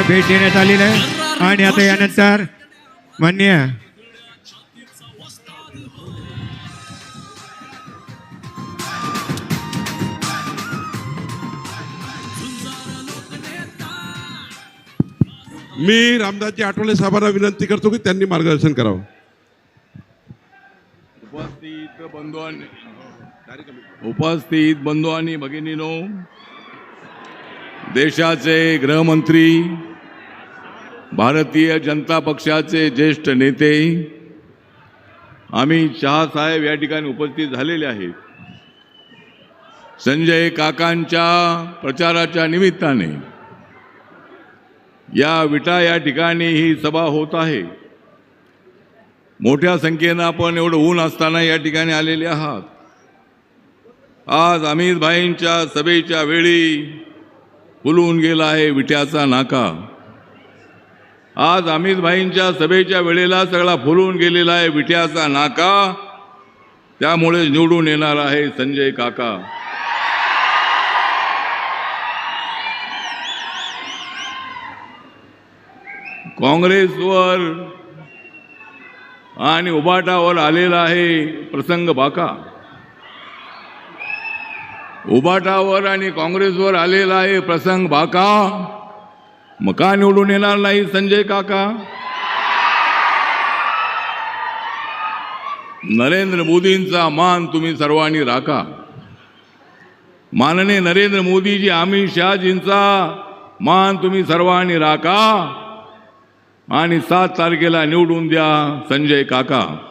यांना भेट देण्यात आलेली आहे. आणि आता यानंतर मान्य मी रामदासजी आठवले साहेबांना विनंती करतो की त्यांनी मार्गदर्शन करावं. उपस्थित बंधू आणि उपस्थित बंधू आणि भगिनीनो देशाचे गृहमंत्री भारतीय जनता पक्षाचे ज्येष्ठ नेते आम्ही शहासाहेब या ठिकाणी उपस्थित झालेले आहेत. संजय काकांच्या प्रचाराच्या निमित्ताने या विटा या ठिकाणी ही सभा होत आहे. मोठ्या संख्येनं आपण एवढं ऊन असताना या ठिकाणी आलेले आहात. आज अमित भाईंच्या सभेच्या वेळी फुलून गेला आहे विट्याचा नाका. आज अमितभाईंच्या सभेच्या वेळेला सगळा फुलून गेलेला आहे विट्याचा नाका. त्यामुळे निवडून येणार आहे संजय काका. काँग्रेसवर आणि उबाटावर आलेला आहे प्रसंग बाका. उबाटावर आणि काँग्रेसवर आलेला आहे प्रसंग बाका. मग का निवडून येणार नाही संजय काका. नरेंद्र मोदींचा मान तुम्ही सर्वांनी राखा. माननीय नरेंद्र मोदीजी अमित शहाजींचा मान तुम्ही सर्वांनी राखा. आणि सात तारखेला निवडून द्या संजय काका.